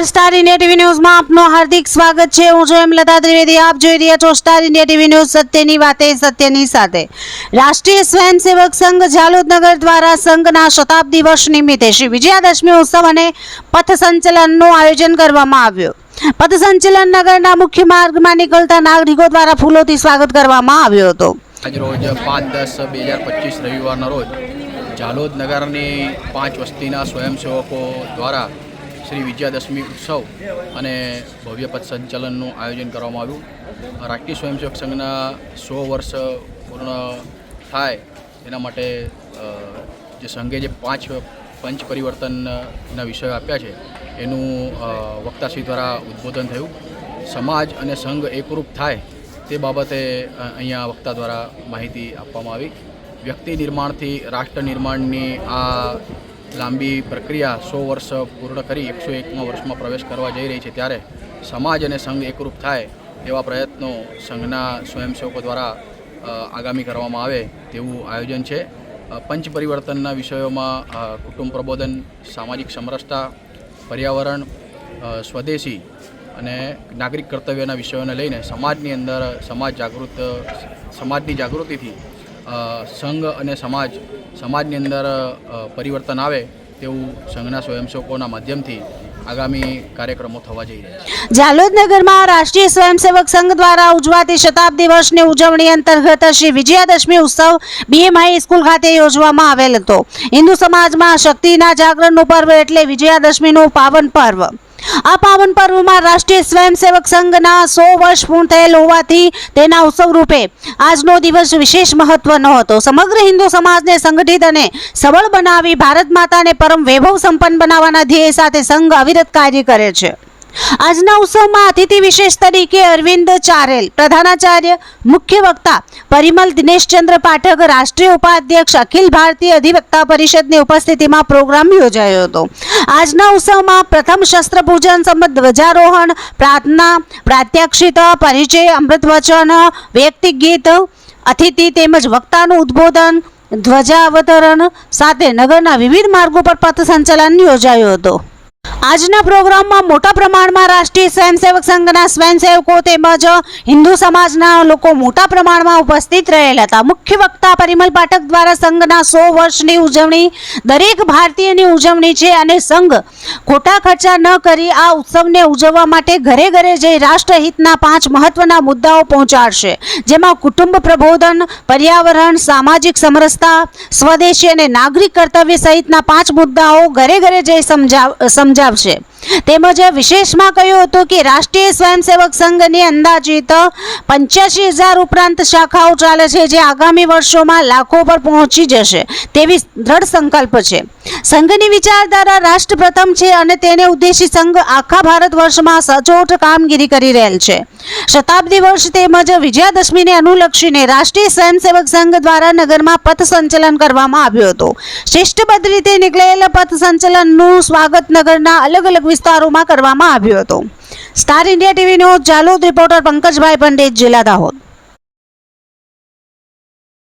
નમસ્કાર. Star India TV ન્યૂઝમાં આપનું હાર્દિક સ્વાગત છે. હું છું હેમલતા ત્રિવેદી. આપ જોઈ રહ્યા છો સ્ટાર ઇન્ડિયા ટીવી ન્યૂઝ સત્યની વાતે, સત્યની સાથે. રાષ્ટ્રીય સ્વયંસેવક સંઘ જાલોદનગર દ્વારા સંઘના શતાબ્દી વર્ષ નિમિત્તે શ્રી વિજયાદશમી ઉત્સવ અને પથ સંચલનનું આયોજન કરવામાં આવ્યું. પથ સંચલન નગરના મુખ્ય માર્ગમાં નીકળતા નાગરિકો દ્વારા ફૂલોથી સ્વાગત કરવામાં આવ્યો હતો. આજ રોજ પાંચ દસ બે હજાર પચીસ રવિવારના રોજ જાલોદ નગરની પાંચ વસ્તીના સ્વયંસેવકો દ્વારા શ્રી વિજયાદશમી ઉત્સવ અને ભવ્ય પથ સંચલનનું આયોજન કરવામાં આવ્યું. રાષ્ટ્રીય સ્વયંસેવક સંઘના સો વર્ષ પૂર્ણ થાય એના માટે જે સંઘે જે પાંચ પંચ પરિવર્તનના વિષયો આપ્યા છે, એનું વક્તાશ્રી દ્વારા ઉદ્બોધન થયું. સમાજ અને સંઘ એકરૂપ થાય તે બાબતે અહીંયા વક્તા દ્વારા માહિતી આપવામાં આવી. વ્યક્તિ નિર્માણથી રાષ્ટ્ર નિર્માણની આ લાંબી પ્રક્રિયા સો વર્ષ પૂર્ણ કરી એકસો એકમાં વર્ષમાં પ્રવેશ કરવા જઈ રહી છે ત્યારે સમાજ અને સંઘ એકરૂપ થાય એવા પ્રયત્નો સંઘના સ્વયંસેવકો દ્વારા આગામી કરવામાં આવે તેવું આયોજન છે. પંચ પરિવર્તનના વિષયોમાં કુટુંબ પ્રબોધન, સામાજિક સમરસતા, પર્યાવરણ સ્વદેશી અને નાગરિક કર્તવ્યના વિષયોને લઈને સમાજની અંદર સમાજ જાગૃત, સમાજની જાગૃતિથી સંઘ અને સમાજ, સમાજની અંદર પરિવર્તન આવે તેવું સંઘના સ્વયંસેવકોના માધ્યમથી આગામી કાર્યક્રમો થવા જઈ રહ્યા છે. જાલોદ નગરમાં રાષ્ટ્રીય સ્વયંસેવક સંઘ દ્વારા ઉજવાતી શતાબ્દી વર્ષની ઉજવણી અંતર્ગત શ્રી વિજયાદશમી ઉત્સવ બીએમઆઈ સ્કૂલ ખાતે યોજવામાં આવેલ હતો. હિન્દુ સમાજમાં શક્તિના જાગરણનું પર્વ એટલે વિજયાદશમીનું પાવન પર્વ. આ પાવન પર્વમાં રાષ્ટ્રીય સ્વયંસેવક સંઘના સો વર્ષ પૂર્ણ થયેલ હોવાથી તેના ઉત્સવ રૂપે આજનો દિવસ વિશેષ મહત્વનો હતો. સમગ્ર હિન્દુ સમાજને સંગઠિત અને સબળ બનાવી ભારત માતાને પરમ વૈભવ સંપન્ન બનાવવાના ધ્યેય સાથે સંઘ અવિરત કાર્ય કરે છે. આજના ઉત્સવમાં અતિથિ વિશેષ તરીકે અરવિંદ ચારેલ, પ્રધાનાચાર્ય, મુખ્ય વક્તા પરિમલ દિનેશચંદ્ર પાઠક, રાષ્ટ્રીય ઉપાધ્યક્ષ અખિલ ભારતીય અધિવક્તા પરિષદની ઉપસ્થિતિમાં પ્રોગ્રામ યોજાયો હતો. આજના ઉત્સવમાં પ્રથમ શસ્ત્ર પૂજન સંબંધ ધ્વજારોહણ, પ્રાર્થના, પ્રાત્યક્ષિત પરિચય, અમૃત વચન વૈયક્તિક ગીત, અતિથિ તેમજ વક્તાનું ઉદ્બોધન, ધ્વજાવતરણ સાથે નગરના વિવિધ માર્ગો પર પથ સંચાલન યોજાયો હતું. આજના પ્રોગ્રામમાં મોટા પ્રમાણમાં રાષ્ટ્રીય સ્વયંસેવક સંઘના સ્વયંસેવકો તેમજ હિન્દુ સમાજના લોકો મોટા પ્રમાણમાં ઉપસ્થિત રહેલા હતા. મુખ્ય વક્તા પરિમલ પાઠક દ્વારા સંઘના સો વર્ષની ઉજવણી, દરેક ભારતીયની ઉજવણી છે અને સંઘ ખોટા ખર્ચા ન કરી આ ઉત્સવને ઉજવવા માટે ઘરે ઘરે જઈ રાષ્ટ્રહિતના પાંચ મહત્વના મુદ્દાઓ પહોંચાડશે, જેમાં કુટુંબ પ્રબોધન, પર્યાવરણ, સામાજિક સમરસતા, સ્વદેશી અને નાગરિક કર્તવ્ય સહિતના પાંચ મુદ્દાઓ ઘરે ઘરે જઈ સમજાવ સમજાવશે તેમજ વિશેષમાં કહ્યું હતું કે રાષ્ટ્રીય સ્વયંસેવક સંઘની અંદાજિત પંચ્યાસી હજાર ઉપરાંત શાખાઓ ચાલે છે જે આગામી વર્ષોમાં લાખો પર પહોંચી જશે. તેવી દ્રઢ સંકલ્પ છે. સંઘની વિચારધારા રાષ્ટ્ર પ્રથમ છે અને તેને ઉદ્દેશી સંઘ આખા ભારત વર્ષમાં સચોટ કામગીરી કરી રહેલ છે. શતાબ્દી વર્ષ તેમજ વિજયાદશમીને અનુલક્ષીને રાષ્ટ્રીય સ્વયંસેવક સંઘ દ્વારા નગરમાં પથ સંચલન કરવામાં આવ્યું હતું. શિષ્ટબદ્ધ રીતે નીકળેલ પથ સંચલનનું સ્વાગત નગરના અલગ અલગ વિસ્તારોમાં કરવામાં આવ્યું હતું. સ્ટાર ઇન્ડિયા ટીવીનો જાલોદ, રિપોર્ટર પંકજભાઈ પંડિત, જિલ્લા દાહોદ.